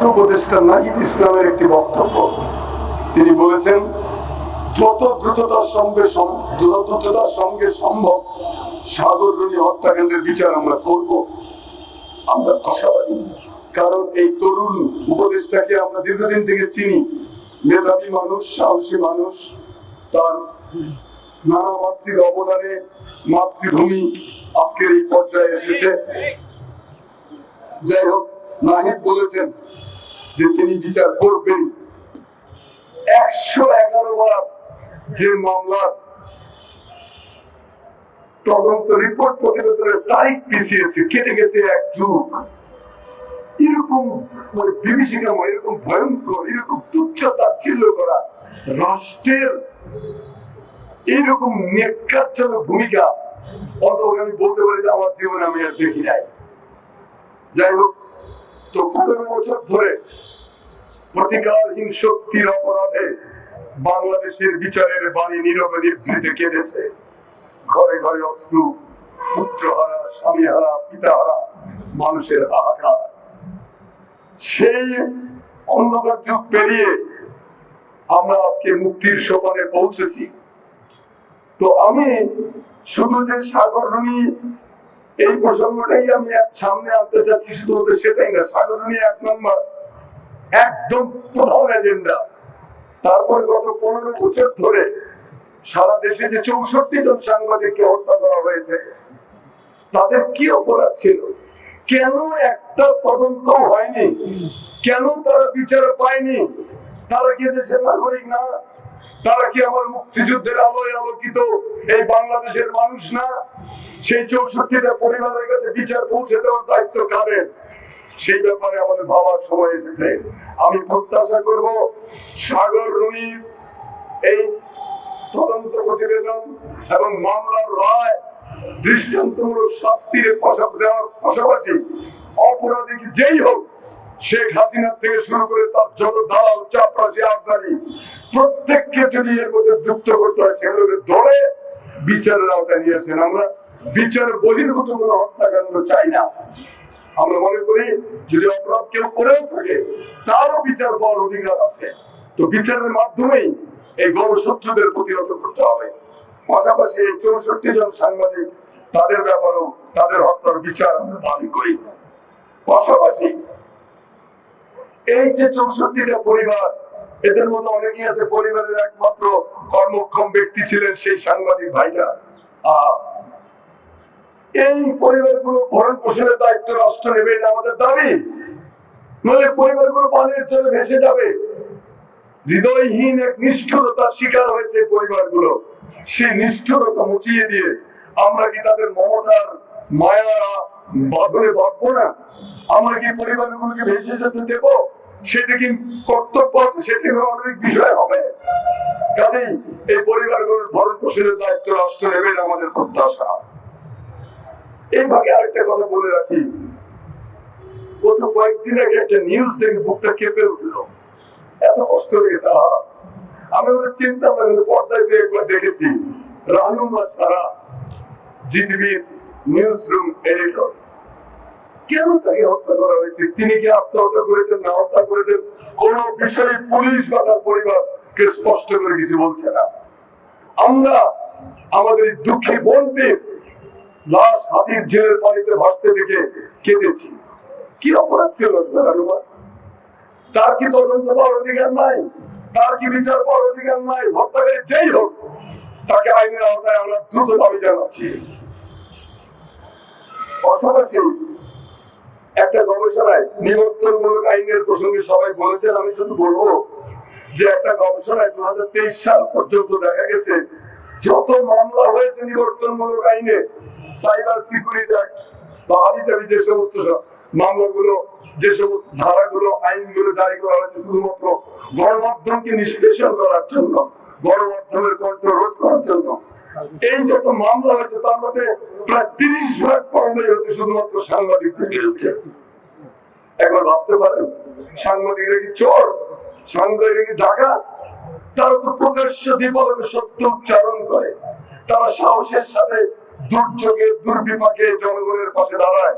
উপদেষ্টা নাহিদ ইসলামের একটি বক্তব্য। তিনি বলেছেন, যত দ্রুততার সঙ্গে যত দ্রুততার সঙ্গে সম্ভব হত্যাকাণ্ডের বিচার আমরা করব। আমরা আশাবাদী। কারণ এই তরুণ উপদেষ্টাকে আমরা দীর্ঘদিন থেকে চিনি। মেধাবী মানুষ, সাহসী মানুষ। তার নানা মাতৃর অবদানে মাতৃভূমি আজকের এই পর্যায়ে এসেছে। যাই হোক, নাহিদ বলেছেন যে তিনি বিচার করবেন। একশো এগারো বার যে মামলার তদন্ত রিপোর্ট প্রতিবেদনের তারিখ পিছিয়েছে, কেটে গেছে এক যুগ। এরকম মানে বিভীষিকাময়, এরকম ভয়ঙ্কর, এরকম তুচ্ছ তাচ্ছিল্য করা রাষ্ট্রের এইরকম নেকারজনক ভূমিকা অত আমি বলতে পারি যে আমার জীবনে আমি আর দেখি নাই। যাই হোক, তো পনেরো বছর ধরে প্রতিকারহীন শক্তির অপরাধে বাংলাদেশের বিচারের বাণী নীরবে নিভৃতে কেঁদেছে। ঘরে ঘরে অশ্রু, পুত্রহারা, স্বামীহারা, পিতাহারা, মানুষের হাহাকার সেই অন্ধকার যুগ পেরিয়ে আমরা আজকে মুক্তির সোপানে পৌঁছেছি। তো আমি শুধু যে সাগর রুনি এই প্রসঙ্গটাই আমি সামনে আনতে চাচ্ছি শুধুমাত্র সেটাই না, সাগর রুনি এক নম্বর একদম প্রধান এজেন্ডা তারপর গত পনেরো বছর ধরে সারা দেশে যে চৌষট্টি জন সাংবাদিককে হত্যা করা হয়েছে, তাদের কি অপরাধ ছিল? কেন একটা তদন্ত হয়নি? কেন তারা বিচার পায়নি? তারা কি দেশের নাগরিক না? তারা কি আমার মুক্তিযুদ্ধের আলোয় আলোকিত এই বাংলাদেশের মানুষ না? সেই চৌষট্টিটা পরিবারের কাছে বিচার পৌঁছে দেওয়ার দায়িত্ব কাদের? সেই ব্যাপারে আমাদের ভাবার সময় এসেছে। আমি প্রত্যাশা করব সাগর রুনি এই তদন্ত প্রতিবেদন এবং মামলার রায় দৃষ্টান্তমূলক শাস্তির পাশা দেওয়ার পাশাপাশি অপরাধী যেই হোক, শেখ হাসিনার থেকে শুরু করে তার যত দালাল, চাপরাশি আবদারি প্রত্যেককে যদি এর মধ্যে যুক্ত করতে হয়, সেগুলোকে ধরে বিচারের আওতায় নিয়েছেন আমরা। বিচার বহির্ভূত কোনো হত্যাকাণ্ড চাই না। আমরা মনে করি, যদি অপরাধ কেউ করেও থাকে, তারও বিচার পাওয়ার অধিকার আছে। তো বিচারের মাধ্যমেই এই গণশত্রুদের প্রতিহত করতে হবে। পাশাপাশি এই চৌষট্টি জন সাংবাদিক, তাদের ব্যাপারেও তাদের হত্যার বিচার আমরা দাবি করি। পাশাপাশি এই যে চৌষট্টিটা পরিবার, এদের মধ্যে অনেকেই আছে, পরিবারের একমাত্র কর্মক্ষম ব্যক্তি ছিলেন সেই সাংবাদিক ভাইরা আহ এই পরিবারগুলো ভরণ পোষণের দায়িত্ব রাষ্ট্র নেবে, এটা আমাদের দাবি। নইলে পরিবারগুলো পানির জলে ভেসে যাবে। হৃদয়হীন এক নিষ্ঠুরতার শিকার হয়েছে পরিবারগুলো। সেই নিষ্ঠুরতা মুচিয়ে দিয়ে আমরা কি তাদের মমতার মায়া বাঁধনে বাঁধবো না? আমরা কি পরিবারগুলোকে ভেসে যেতে দেব? সেটা কি কর্তব্য? সেটি অনেক বিষয় হবে? কাজেই এই পরিবারগুলোর ভরণ পোষণের দায়িত্ব রাষ্ট্র নেবে আমাদের প্রত্যাশা। এই ভাগে আরেকটা কথা বলে রাখি। গত কয়েকদিন আগে একটা নিউজ দেখে বুকটা কেঁপে উঠল। এত কষ্ট আহা। আমি ওদের চিন্তা করি পর্দায় যে একবার দেখেছি রানুমা সারা জিটিভির নিউজ রুম এডিটর কেন তাকে হত্যা করা হয়েছে? তিনি কি আত্মহত্যা করেছেন না হত্যা করেছেন? কোন বিষয়ে পুলিশ বা তার পরিবারকে স্পষ্ট করে কিছু বলছে না। আমরা আমাদের এই দুঃখী বোনদের লাশ হাতির জেলের পানিতে ভাসতে দেখে কেঁদেছি। কি অপরাধ ছিল তার কি তদন্ত পাওয়ার অধিকার নাই? তার কি বিচার পাওয়ার অধিকার নাই? হত্যাকারী যেই হোক, তাকে আইনের আওতায় আমরা দ্রুত দাবি জানাচ্ছি। পাশাপাশি একটা গবেষণায় নিবর্তনমূলক আইনের প্রসঙ্গে সবাই বলেছেন, আমি শুধু বলব যে একটা গবেষণায় দু হাজার তেইশ সাল পর্যন্ত দেখা গেছে, যত মামলা হয়েছে নিবর্তনমূলক আইনে সাইবার সিকিউরিটি অ্যাক্ট বা হাবিজাবি যে সমস্ত মামলাগুলো, যে সমস্ত ধারাগুলো, আইনগুলো জারি করা হয়েছে শুধুমাত্র গণমাধ্যমকে নিষ্পেষণ করার জন্য, গণমাধ্যমের কন্ট্রোল রোধ করার জন্য। এই যত মামলা হয়েছে, তার মধ্যে প্রায় তিরিশ ভাগ মামলাই হচ্ছে শুধুমাত্র সাংবাদিকদের বিরুদ্ধে একবার ভাবতে পারেন সাংবাদিকরা কি চোর? সাংবাদিকরা কি ডাকাত? তারা তো প্রকাশ্য দিবলকে সত্য উচ্চারণ করে। তারা সাহসের সাথে দুর্যোগে, দুর্বিপাকে জনগণের পাশে দাঁড়ায়।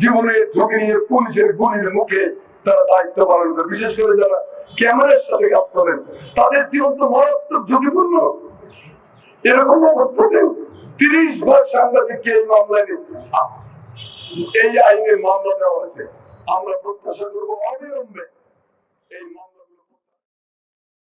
জীবনের ঝুঁকি নিয়ে পুলিশের গুলির মুখে তারা দায়িত্ব পালন করে। বিশেষ করে যারা ক্যামেরার সাথে কাজ করেন, তাদের জীবন তো মারাত্মক ঝুঁকিপূর্ণ। এরকম অবস্থাতেও তিরিশ ভাগ সাংবাদিককে এই মামলায় এই আইনে মামলা দেওয়া হয়েছে। আমরা প্রত্যাশা করব অবিলম্বে এই মামলা